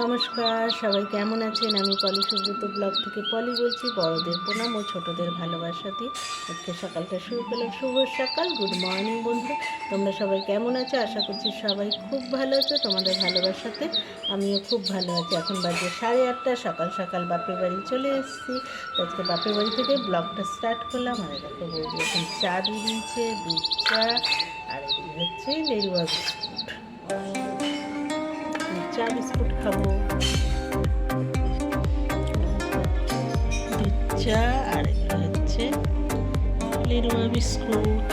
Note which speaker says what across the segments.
Speaker 1: নমস্কার, সবাই কেমন আছেন? আমি পলি সুব্রত ব্লগ থেকে পলি বলছি, বড়দের প্রণাম ও ছোটদের ভালোবাসা দিয়ে আজকে সকালটা শুরু করলাম। শুভ সকাল গুড মর্নিং বন্ধু। তোমরা সবাই কেমন আছো? আশা করছি সবাই খুব ভালো আছো, তোমাদের ভালোবাসাতে আমিও খুব ভালো আছি। এখন বাজে সাড়ে আটটা, সকাল সকাল বাপের বাড়ি চলে এসেছি। আজকে বাপের বাড়ি থেকে ব্লগটা স্টার্ট করলাম। আর দেখো বৌদি এখন চা দিয়ে দিয়েছে, দুধ চা, আর হচ্ছে লেরুয়া বিস্কুট। চা বিস্কুট খাব। দুধ চা আর এগুলো হচ্ছে লেরুয়া বিস্কুট।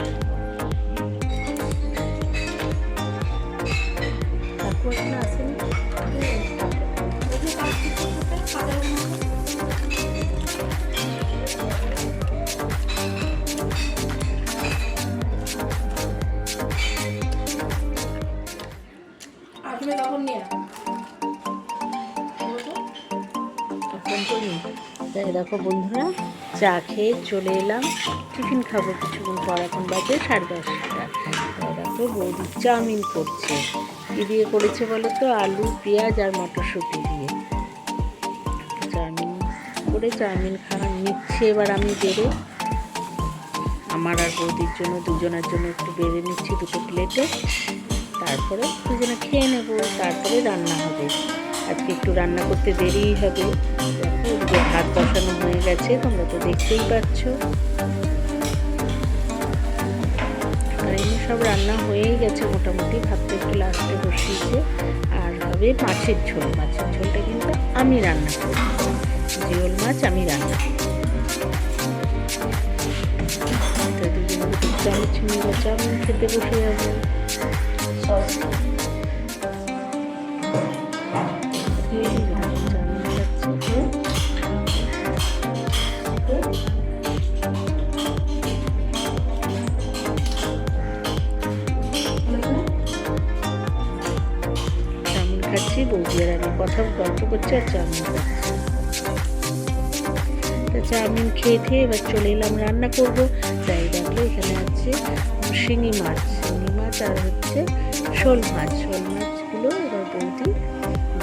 Speaker 1: তারপর এখন এখন করি তাই দেখো বন্ধুরা, চা খেয়ে চলে এলাম। টিফিন খাব কিছুক্ষণ পর, এখন বাজে সাড়ে দশটা। তাই দেখো বৌদি চাউমিন করছে। কী দিয়ে করেছে বলো তো? আলু, পেঁয়াজ আর মটরশুঁটি দিয়ে। চাউমিন করে চাউমিন খাওয়া নিচ্ছে। এবার আমি বেড়ে আমার আর বৌদির জন্য, দুজনের জন্য একটু বেড়ে নিচ্ছি দুটো প্লেটে। তারপরে দুজনে খেয়ে নেব। তারপরে রান্না হবে। আজকে একটু রান্না করতে দেরিই হবে। ভাত বসানো হয়ে গেছে, তোমরা তো দেখতেই পাচ্ছ। আর এমনি সব রান্না হয়েই গেছে মোটামুটি, ভাতটা একটু লাস্টে বসিয়েছে। আর হবে মাছের ঝোল। মাছের ঝোলটা কিন্তু আমি রান্না করব। জিওল মাছ আমি রান্না দুজনে চামচ খেতে বসে যাব। আর চাউমিন তা চাউমিন খেয়ে খেয়ে এবার চলে এলাম, রান্না করব। তাই দেখো, এখানে আছে শিঙি মাছ। শিঙি মাছ আর হচ্ছে শোল মাছ। শোল মাছগুলো এবার বৌদি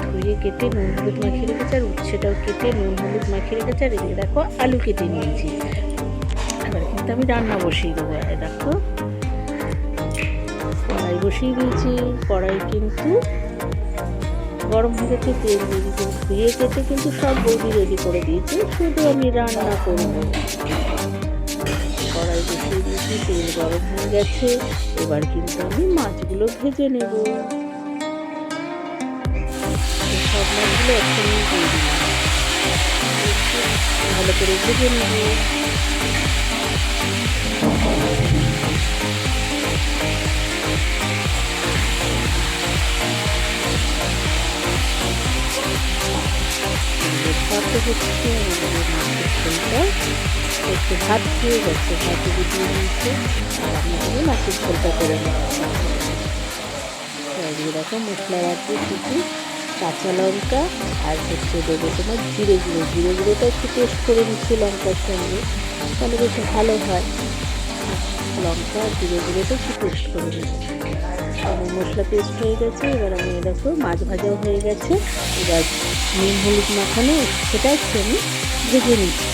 Speaker 1: ধুয়ে কেটে নুন হলুদ মাখিয়ে রেখেছে, আর উচ্ছেটাও কেটে নুন হলুদ মাখিয়ে রেখেছে। আর এদিকে দেখো, আলু কেটে নিয়েছি। এবার কিন্তু আমি রান্না বসিয়ে দেবো দেখো। কড়াই বসিয়ে দিয়েছি। কড়াই কিন্তু গরম হয়ে গেছে তেল দিয়ে দিয়েছি ধুয়ে কেটে কিন্তু সব বৌদি রেডি করে দিয়েছি। শুধু আমি রান্না করব। কড়াই বসিয়ে দিয়েছি, তেল গরম হয়ে গেছে। এবার কিন্তু আমি মাছগুলো ভেজে নেব। সব মাছগুলো একসঙ্গে দিয়ে ভালো করে ভেজে নেব। ভাতে হচ্ছে আমাদের মাছের ঝোলটা একটু ভাত খেয়ে গেছে ভাতে দিয়ে নিয়েছে আর আমি এখানে মাছের ঝোলটা করে নিচ্ছি। দিয়ে দেখো মশলা রাখব কিছু, কাঁচা লঙ্কা, আর হচ্ছে দেবো তোমার জিরে গুঁড়ো। জিরে গুঁড়োটা একটু টেস্ট করে নিচ্ছি লঙ্কার সঙ্গে, তাহলে বেশ ভালো হয়। লঙ্কা আর জিরে গুঁড়োটা একটু টেস্ট করে আমার মশলা পেস্ট হয়ে গেছে, এবার আমি দেখো মাছ ভাজাও হয়ে গেছে। এবার নুন, হলুদ মাখানো সেটা একটু আমি ভেজে নিচ্ছি।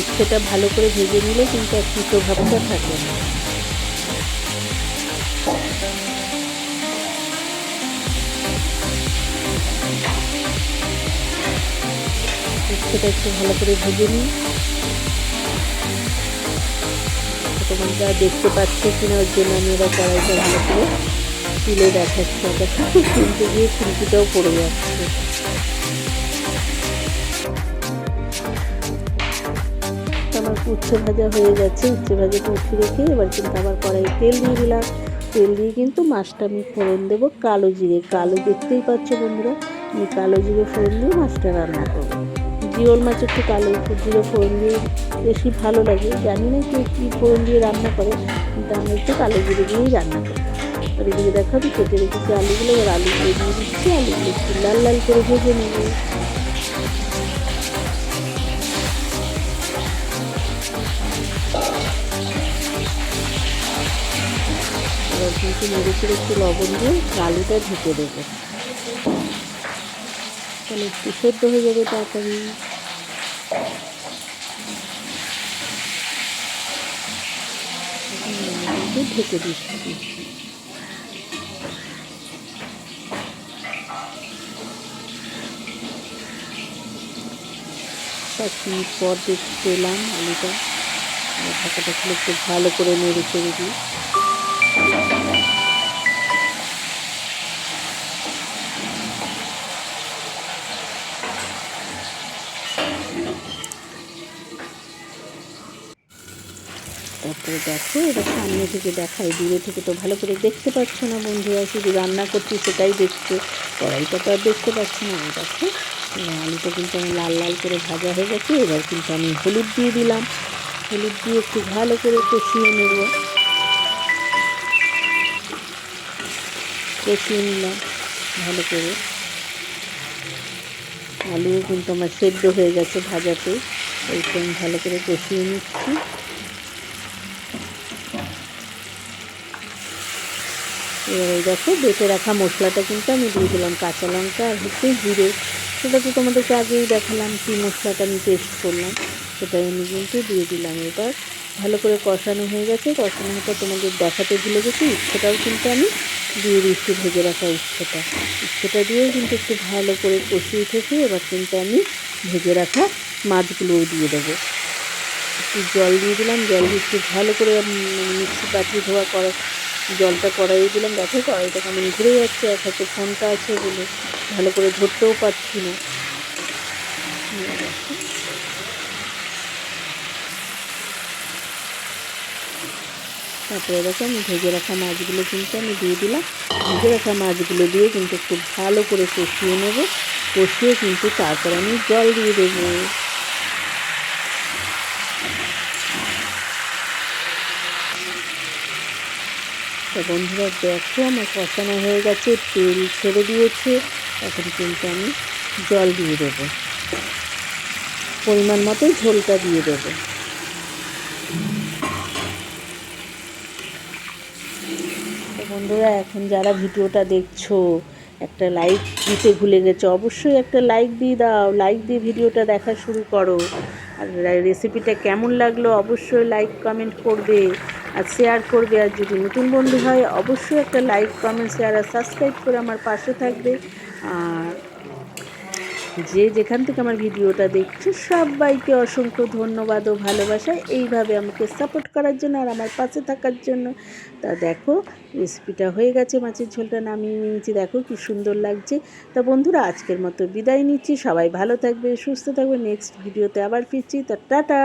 Speaker 1: একটু ভালো করে ভেজে নিলে কিন্তু আর পিঠো ভাবটা থাকে না। সেটা একটু ভালো করে ভেজে নিই। তোমরা দেখতে পাচ্ছ কিনা ওর জন্য আমি এবার কড়াইটা ভালো করে তুলে দেখাচ্ছি ওটা কিনতে গিয়ে ফুলকিটাও পড়ে যাচ্ছে। আমার উচ্ছে ভাজা হয়ে যাচ্ছে উচ্ছে ভাজাটা উঠে রেখে এবার কিন্তু আবার কড়াই তেল দিয়ে দিলাম। তেল দিয়ে কিন্তু মাছটা আমি ফোড়ন দেবো কালো জিরে। কালো দেখতেই পাচ্ছ বন্ধুরা, আমি কালো জিরে ফোড়ন দিয়ে মাছটা রান্না করব। জিওল মাছ একটু কালো জিরে ফোড়ন দিয়ে বেশি ভালো লাগে। জানি না কেউ কী ফোড়ন দিয়ে রান্না করে, কিন্তু আমরা একটু কালো জিরে দিয়েই রান্না করি। আর এদিকে দেখো আমি কেটে রেখেছি আলুগুলো, এবার আলুগুলো দিয়ে দিচ্ছি, আলুগুলো একটু লাল লাল করে ভেজে নেব। এবার কিন্তু নেড়ে একটু লবণ দিয়ে আলুটা ঢেকে দেবো। তাহলে একটু সেদ্ধ হয়ে যাবে তাড়াতাড়ি ঢেকে দিচ্ছি। পর দেখতে এলাম আলুটা ঢাকাটা একটু ভালো করে নেড়ে চেড়ে দিই। তারপরে দেখো, এবার সামনে থেকে দেখাই দূরে থেকে তো ভালো করে দেখতে পাচ্ছ না বন্ধুরা, শুধু রান্না করছি সেটাই দেখছ। কড়াইটা তো আর দেখতে পাচ্ছি না দেখো আলুটা কিন্তু আমি লাল লাল করে ভাজা হয়ে গেছে, এবার কিন্তু আমি হলুদ দিয়ে দিলাম। হলুদ দিয়ে একটু ভালো করে কষিয়ে নেব। কষিয়ে নিলাম ভালো করে। আলুও কিন্তু আমার সেদ্ধ হয়ে গেছে ভাজাতে এইটা আমি ভালো করে কষিয়ে নিচ্ছি। এবার এই দেখো বেটে রাখা মশলাটা কিন্তু আমি দিয়ে দিলাম কাঁচা লঙ্কা আর হচ্ছে জিরে। সেটা তো তোমাদেরকে আগেই দেখালাম কী মশলাটা আমি পেস্ট করলাম সেটা আমি কিন্তু দিয়ে দিলাম এবার। ভালো করে কষানো হয়ে গেছে, কষানো হয়ে তোমাদের দেখাতে ভুলে গেছি, উচ্ছেটাও কিন্তু আমি দিয়ে দিচ্ছি, ভেজে রাখা উচ্ছেটা। উচ্ছেটা দিয়েও কিন্তু একটু ভালো করে কষিয়ে উঠেছি, এবার কিন্তু আমি ভেজে রাখা মাছগুলোও দিয়ে দেবো। একটু জল দিয়ে দিলাম, জল দিয়ে একটু ভালো করে মিক্সি পাতি ধোয়া করা জলটা কড়াইয়ে দিলাম। দেখো কড়াইটা কেমন ঘুরে যাচ্ছে, এক হাতে ফোনটা আছে বলে ভালো করে ধরতেও পারছি না। তারপরে দেখো আমি ভেজে রাখা মাছগুলো কিন্তু আমি দিয়ে দিলাম। ভেজে রাখা মাছগুলো দিয়ে কিন্তু খুব ভালো করে কষিয়ে নেব। কষিয়ে কিন্তু তারপরে আমি জল দিয়ে দেবো। তো বন্ধুরা, দেখো আমার কষানো হয়ে গেছে, তেল ছেড়ে দিয়েছে। এখন কিন্তু আমি জল দিয়ে দেবো। পরিমাণ মতো ঝোলটা দিয়ে দেবো। বন্ধুরা, এখন যারা ভিডিওটা দেখছ, একটা লাইক দিতে ভুলে গেছো, অবশ্যই একটা লাইক দিয়ে দাও। লাইক দিয়ে ভিডিওটা দেখা শুরু করো। আর রেসিপিটা কেমন লাগল, অবশ্যই লাইক কমেন্ট করবে। আর শেয়ার করবে। আর যদি নতুন বন্ধু হয়, অবশ্যই একটা লাইক কমেন্ট শেয়ার আর সাবস্ক্রাইব করে আমার পাশে থাকবে। আর যে যেখান থেকে আমার ভিডিওটা দেখছ, সবাইকে অসংখ্য ধন্যবাদ ও ভালোবাসা। এইভাবে আমাকে সাপোর্ট করার জন্য আর আমার পাশে থাকার জন্য। তা দেখো রেসিপিটা হয়ে গেছে, মাছের ঝোলটা নামিয়ে নিয়েছি। দেখো কি সুন্দর লাগছে। তা বন্ধুরা, আজকের মতো বিদায় নিচ্ছি। সবাই ভালো থাকবে, সুস্থ থাকবে। নেক্সট ভিডিওতে আবার ফিরছি। তা টাটা!